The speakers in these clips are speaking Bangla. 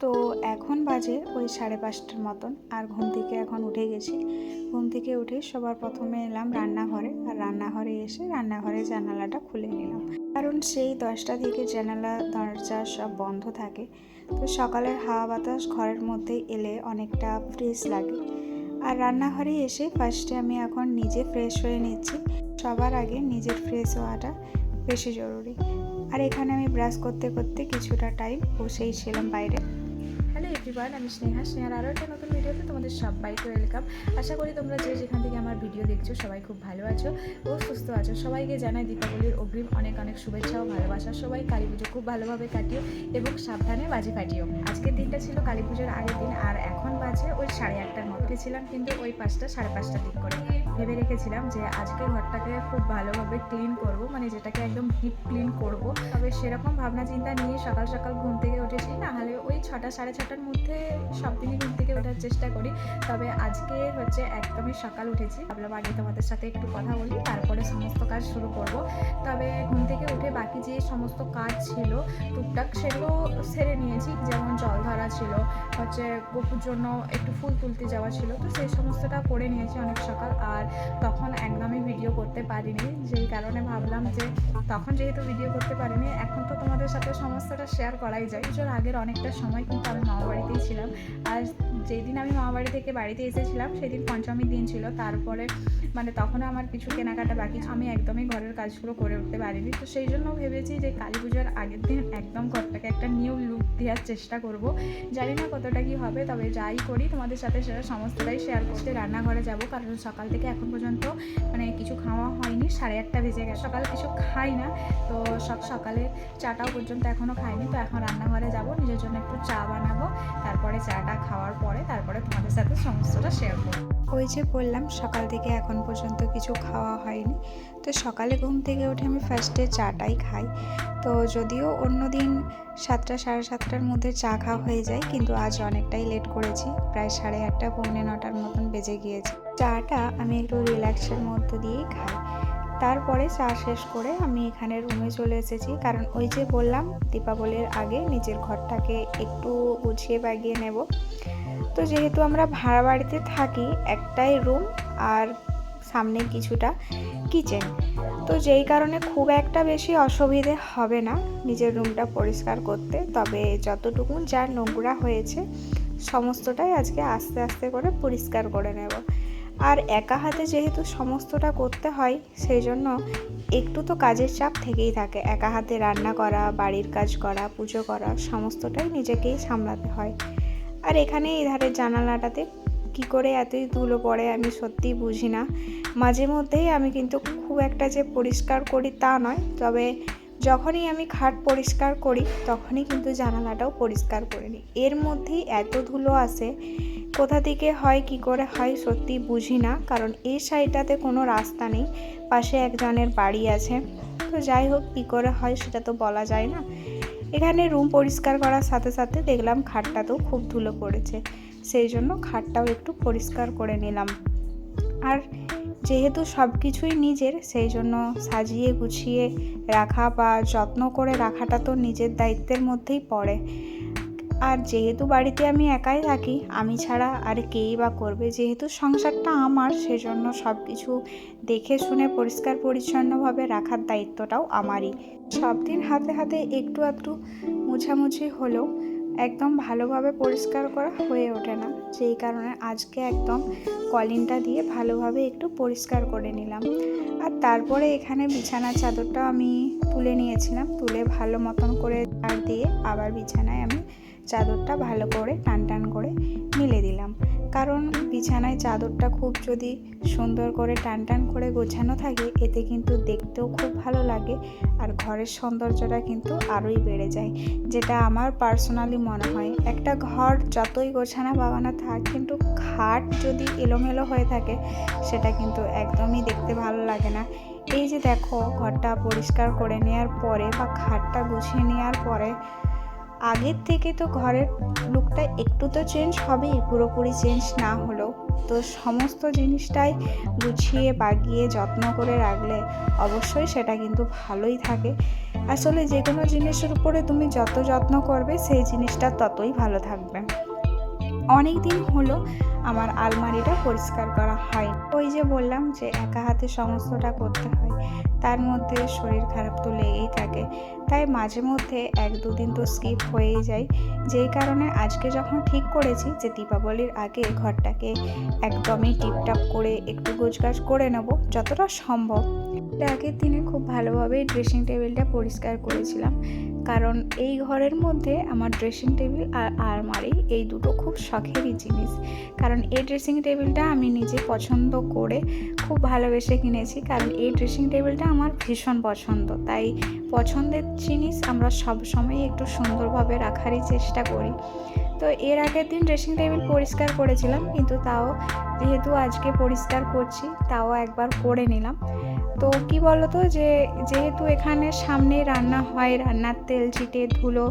তো এখন বাজে ওই সাড়ে পাঁচটার মতন, আর ঘুম থেকে এখন উঠে গেছি। ঘুম থেকে উঠে সবার প্রথমে এলাম রান্নাঘরে, আর রান্নাঘরে এসে রান্নাঘরে জানালাটা খুলে নিলাম। কারণ সেই দশটা থেকে জানালা, দরজা সব বন্ধ থাকে, তো সকালের হাওয়া বাতাস ঘরের মধ্যে এলে অনেকটা ফ্রেশ লাগে। আর রান্নাঘরে এসে ফার্স্টে আমি এখন নিজে ফ্রেশ হয়ে নিচ্ছি। সবার আগে নিজের ফ্রেশ হওয়াটা বেশি জরুরি। আর এখানে আমি ব্রাশ করতে করতে কিছুটা টাইম বসেই ছিলাম বাইরে। হ্যালো এভরিওয়ান, আমি স্নেহা। স্নেহার আরও একটা নতুন ভিডিওতে তোমাদের সবাইকে ওয়েলকাম। আশা করি তোমরা যে যেখান থেকে আমার ভিডিও দেখছ সবাই খুব ভালো আছো ও সুস্থ আছো। সবাইকে জানাই দীপাবলির অগ্রিম অনেক অনেক শুভেচ্ছা ও ভালোবাসা। সবাই কালী পুজো খুব ভালোভাবে কাটিও এবং সাবধানে বাজি ফাটিও। আজকের দিনটা ছিল কালী পুজোর আগের দিন, আর এখন বাজে ওই সাড়ে আটটার ছিলাম কিন্তু ওই পাঁচটা সাড়ে পাঁচটার দিক করে। ভেবে রেখেছিলাম যে আজকে ঘরটাকে খুব ভালোভাবে ক্লিন করব মানে যেটাকে একদম ডিপ ক্লিন করব। তবে সেরকম ভাবনা চিন্তা নিয়ে সকাল সকাল ঘুম থেকে উঠেছি, না হলে ওই ছটা সাড়ে ছটার মধ্যে সব দিনই ঘুম থেকে ওঠার চেষ্টা করি। তবে আজকে হচ্ছে একদমই সকাল উঠেছি। ভাবলাম আগে তোমাদের সাথে একটু কথা বলি, তারপরে সমস্ত কাজ শুরু করব। তবে ঘুম থেকে উঠে বাকি যে সমস্ত কাজ ছিল, টুকটাক সেগুলো সেরে নিয়েছি। যেমন জল ধরা ছিল, হচ্ছে গপুর জন্য একটু ফুল তুলতে যাওয়া ছিল, তো সেই সমস্তটা করে নিয়েছি অনেক সকাল। আর তখন একদমই ভিডিও করতে পারিনি, যেই কারণে ভাবলাম যে তখন যেহেতু ভিডিও করতে পারিনি, এখন তো তোমাদের সাথে সমস্তটা শেয়ার করাই যায়। পুজোর আগের অনেকটা সময় কিন্তু আমি মামা বাড়িতেই ছিলাম। আর যেদিন আমি মামা বাড়ি থেকে বাড়িতে এসেছিলাম, সেদিন পঞ্চমীর দিন ছিল। তারপরে মানে তখনও আমার কিছু কেনাকাটা বাকি। আমি একদমই ঘরের কাজগুলো করে উঠতে পারিনি। তো সেই জন্য ভেবেছি যে কালী পুজোর আগের দিন একদম ঘরটাকে একটা নিউ লুক দেওয়ার চেষ্টা করব। জানি না কতটা কি হবে, তবে যাই করি, তোমাদের সাথে সেটা সমস্তটাই শেয়ার করতে রান্নাঘরে যাব, কারণ সকাল থেকে এখন পর্যন্ত মানে কিছু খাওয়া হয়নি, সাড়ে আটটা বেজে গেছে। সকালে কিছু খাই না, তো সব সকালে চাটাও পর্যন্ত এখনও খাইনি, তো এখন রান্নাঘরে যাব, নিজের জন্য একটু চা বানাবো, তারপরে চাটা খাওয়ার পরে তারপরে তোমাদের সাথে সমস্তটা শেয়ার করব। ওই যে বললাম, সকাল থেকে এখন পর্যন্ত কিছু খাওয়া হয়নি। তো সকালে ঘুম থেকে উঠে আমি ফার্স্টে চাটাই খাই। তো যদিও অন্য দিন সাতটা, সাড়ে সাতটার মধ্যে চা খাওয়া হয়ে যায়, কিন্তু আজ অনেকটাই লেট করেছি। প্রায় সাড়ে আটটা, পৌনে নটার মতন বেজে গিয়েছে। চাটা আমি একটু রিল্যাক্সের মধ্য দিয়েই খাই। তারপরে চা শেষ করে আমি এখানে রুমে চলে এসেছি। কারণ ওই যে বললাম, দীপাবলির আগে নিজের ঘরটাকে একটু গুছিয়ে বাগিয়ে নেব। তো যেহেতু আমরা ভাড়া বাড়িতে থাকি, একটাই রুম আর সামনে কিছুটা কিচেন। তো যেই কারণে খুব একটা বেশি অসুবিধে হবে না নিজের রুমটা পরিষ্কার করতে। তবে যতটুকু যা নোংরা হয়েছে, সমস্তটাই আজকে আস্তে আস্তে করে পরিষ্কার করে নেব। আর একা হাতে যেহেতু সমস্তটা করতে হয়, সেই জন্য একটু তো কাজের চাপ থেকেই থাকে। একা হাতে রান্না করা, বাড়ির কাজ করা, পুজো করা, সমস্তটাই নিজেকেই সামলাতে হয়। আর এখানে এই ধারের জানালাটাতে কি করে এতই ধুলো পড়ে আমি সত্যিই বুঝি না। মাঝে মধ্যেই আমি কিন্তু খুব একটা যে পরিষ্কার করি তা নয়, তবে যখনই আমি খাট পরিষ্কার করি, তখনই কিন্তু জানালাটাও পরিষ্কার করে নিই। এর মধ্যেই এত ধুলো আসে, কোথা থেকে হয়, কি করে হয় সত্যি বুঝি না, কারণ এই সাইডটাতে কোনো রাস্তা নেই, পাশে একজনের বাড়ি আছে। তো যাই হোক, কী করে হয় সেটা তো বলা যায় না। এখানে রুম পরিষ্কার করার সাথে সাথে দেখলাম খাটটাতেও খুব ধুলো পড়েছে। সেই জন্য খাটটাও একটু পরিষ্কার করে নিলাম। আর যেহেতু সব কিছুই নিজের, সেই জন্য সাজিয়ে গুছিয়ে রাখা বা যত্ন করে রাখাটা তো নিজের দায়িত্বের মধ্যেই পড়ে। আর যেহেতু বাড়িতে আমি একাই থাকি, আমি ছাড়া আর কেই বা করবে? যেহেতু সংসারটা আমার, সেজন্য সব কিছু দেখে শুনে পরিষ্কার পরিচ্ছন্নভাবে রাখার দায়িত্বটাও আমারই। সব দিন হাতে হাতে একটু একটু মুছামুছি হলেও একদম ভালোভাবে পরিষ্কার করা হয়ে ওঠে না। যেই কারণে আজকে একদম কলিনটা দিয়ে ভালোভাবে একটু পরিষ্কার করে নিলাম। আর তারপরে এখানে বিছানার চাদরটা আমি তুলে নিয়েছিলাম। তুলে ভালো মতন করে ঝাড় দিয়ে আবার বিছানায় আমি চাদরটা ভালো করে টান টান করে মিলে দিলাম। কারণ বিছানায় চাদরটা খুব যদি সুন্দর করে টান টান করে গোছানো থাকে, এতে কিন্তু দেখতেও খুব ভালো লাগে আর ঘরের সৌন্দর্যটা কিন্তু আরোই বেড়ে যায়। যেটা আমার পার্সোনালি মনে হয়, একটা ঘর যতই গোছানো বাগানো থাক, কিন্তু খাট যদি এলোমেলো হয়ে থাকে, সেটা কিন্তু একদমই দেখতে ভালো লাগে না। এই যে দেখো, ঘরটা পরিষ্কার করে নেওয়ার পরে বা খাটটা গুছিয়ে নেওয়ার পরে আগের থেকে তো ঘরের লুকটা একটু তো চেঞ্জ হবেই, পুরোপুরি চেঞ্জ না হলেও। তো সমস্ত জিনিসটাই গুছিয়ে, বাগিয়ে, যত্ন করে রাখলে অবশ্যই সেটা কিন্তু ভালোই থাকে। আসলে যে কোনো জিনিসের উপরে তুমি যত যত্ন করবে, সেই জিনিসটা ততই ভালো থাকবে। অনেক দিন হলো আমার আলমারিটা পরিষ্কার করা হয় ওই যে বললাম যে একা হাতে সমস্তটা করতে হয়। তার মধ্যে শরীর খারাপ তো লেগেই থাকে। তাই মাঝে মধ্যে এক দুদিন তো স্কিপ হয়েই যায়। যেই কারণে আজকে যখন ঠিক করেছি যে দীপাবলির আগে ঘরটাকে একদমই টিপটাপ করে একটু গোছগাছ করে নেব, যতটা সম্ভব। আগের দিনে খুব ভালোভাবেই ড্রেসিং টেবিলটা পরিষ্কার করেছিলাম। কারণ এই ঘরের মধ্যে আমার ড্রেসিং টেবিল আর আলমারি, এই দুটো খুব শখেরই জিনিস। কারণ এই ড্রেসিং টেবিলটা আমি নিজে পছন্দ করে খুব ভালোবেসে কিনেছি, কারণ এই ড্রেসিং টেবিলটা আমার ভীষণ পছন্দ। তাই পছন্দের জিনিস আমরা সব সময় একটু সুন্দরভাবে রাখারই চেষ্টা করি। তো এর আগের দিন ড্রেসিং টেবিল পরিষ্কার করেছিলাম, কিন্তু তাও যেহেতু আজকে পরিষ্কার করছি, তাও একবার করে নিলাম। তো কি বলতো যে, যেহেতু এখানে সামনে রান্না হয়, রান্নার তেল ছিটে ধুলো,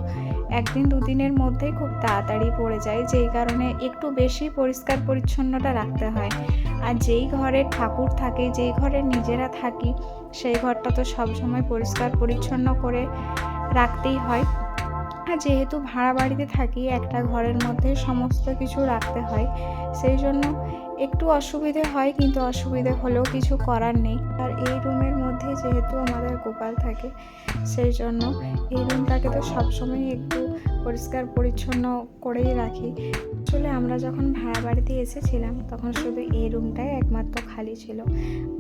একদিন দুদিনের মধ্যেই খুব তাড়াতাড়ি পড়ে যায়, যেই কারণে একটু বেশি পরিষ্কার পরিচ্ছন্নতা রাখতে হয়। আর যেই ঘরে ঠাকুর থাকে, যেই ঘরে নিজেরা থাকি, সেই ঘরটা তো সবসময় পরিষ্কার পরিচ্ছন্ন করে রাখতেই হয়। আর যেহেতু ভাড়া বাড়িতে থাকি, একটা ঘরের মধ্যে সমস্ত কিছু রাখতে হয়, সেই জন্য একটু অসুবিধে হয়, কিন্তু অসুবিধে হলেও কিছু করার নেই। আর এই রুমের মধ্যে যেহেতু আমাদের গোপাল থাকে সেই জন্য এই রুমটাকে তো সবসময় একটু পরিষ্কার পরিচ্ছন্ন করেই রাখি। আসলে আমরা যখন ভাড়া বাড়িতে এসেছিলাম, তখন শুধু এই রুমটাই একমাত্র খালি ছিল।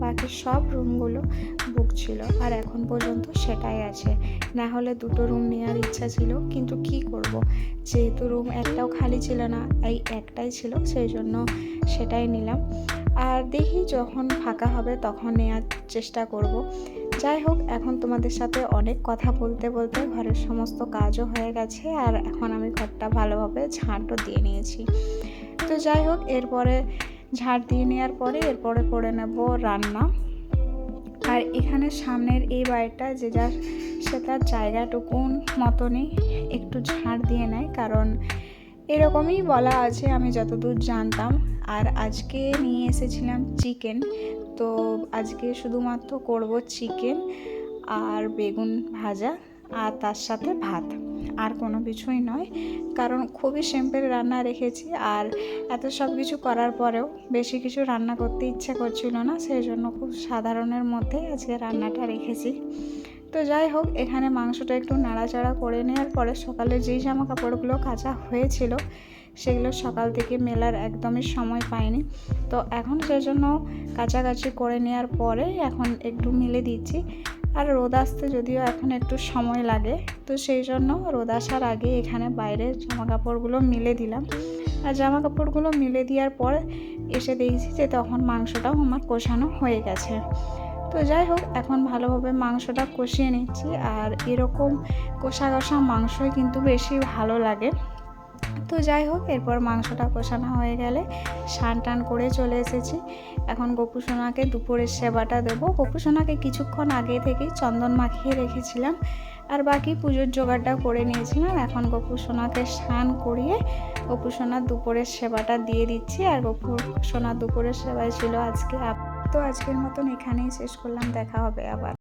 বাকি সব রুমগুলো বুক ছিল, আর এখন পর্যন্ত সেটাই আছে। না হলে দুটো রুম নেওয়ার ইচ্ছা ছিল, কিন্তু কি করব? যেহেতু রুম একটাও খালি ছিল না এই একটাই ছিল সেই জন্য সেটাই নিলাম। আর দেখি যখন ফাঁকা হবে তখন নেওয়ার চেষ্টা করব। যাই হোক, এখন তোমাদের সাথে অনেক কথা বলতে বলতে ঘরের সমস্ত কাজও হয়ে গেছে আর এখন আমি ঘরটা ভালোভাবে ঝাঁটও দিয়ে নিয়েছি। তো যাই হোক, এরপরে ঝাড় দিয়ে নেওয়ার পরে এরপরে করে নেব রান্না। আর এখানে সামনের এই বাড়িটা যে যার, সে তার জায়গাটুকুন মতনই একটু ঝাড় দিয়ে নেয়, কারণ এরকমই বলা আছে, আমি যতদূর জানতাম। আর আজকে নিয়ে এসেছিলাম চিকেন। তো আজকে শুধুমাত্র করব চিকেন আর বেগুন ভাজা আর তার সাথে ভাত। আর কোনো কিছুই নয়, কারণ খুবই সিম্পল রান্না রেখেছি। আর এত সব কিছু করার পরেও বেশি কিছু রান্না করতে ইচ্ছে করছিল না সেই জন্য খুব সাধারণের মধ্যে আজকে রান্নাটা রেখেছি। তো যাই হোক, এখানে মাংসটা একটু নাড়াচাড়া করে নেওয়ার পরে সকালে যেই জামা কাপড়গুলো কাচা হয়েছিল, সেগুলো সকাল থেকে মেলার একদমই সময় পাইনি। তো এখন সেজন্য কাছাকাছি করে নেওয়ার পরে এখন একটু মিলে দিচ্ছি। আর রোদ আসতে যদিও এখন একটু সময় লাগে, তো সেই জন্য রোদ আসার আগে এখানে বাইরের জামা কাপড়গুলো মিলে দিলাম। আর জামা কাপড়গুলো মিলে দেওয়ার পর এসে দেখছি যে তখন মাংসটাও আমার কষানো হয়ে গেছে। তো যাই হোক, এখন ভালোভাবে মাংসটা কষিয়ে নিচ্ছি। আর এরকম কষা কষা মাংসই কিন্তু বেশি ভালো লাগে। তো যাই হোক, এরপর মাংসটা কষানো হয়ে গেলে স্নান টান করে চলে এসেছি। এখন গোপুসোনাকে দুপুরের সেবাটা দেবো। গোপুসোনাকে কিছুক্ষণ আগে থেকেই চন্দন মাখিয়ে রেখেছিলাম। আর বাকি পুজোর জোগাড়টা করে নিয়েছিলাম। এখন গোপুসোনাকে স্নান করিয়ে গোপুসোনার দুপুরের সেবাটা দিয়ে দিচ্ছি। আর গোপুসোনার দুপুরের সেবায় ছিল আজকে তো আজকের মতন এখানেই শেষ করলাম দেখা হবে আবার।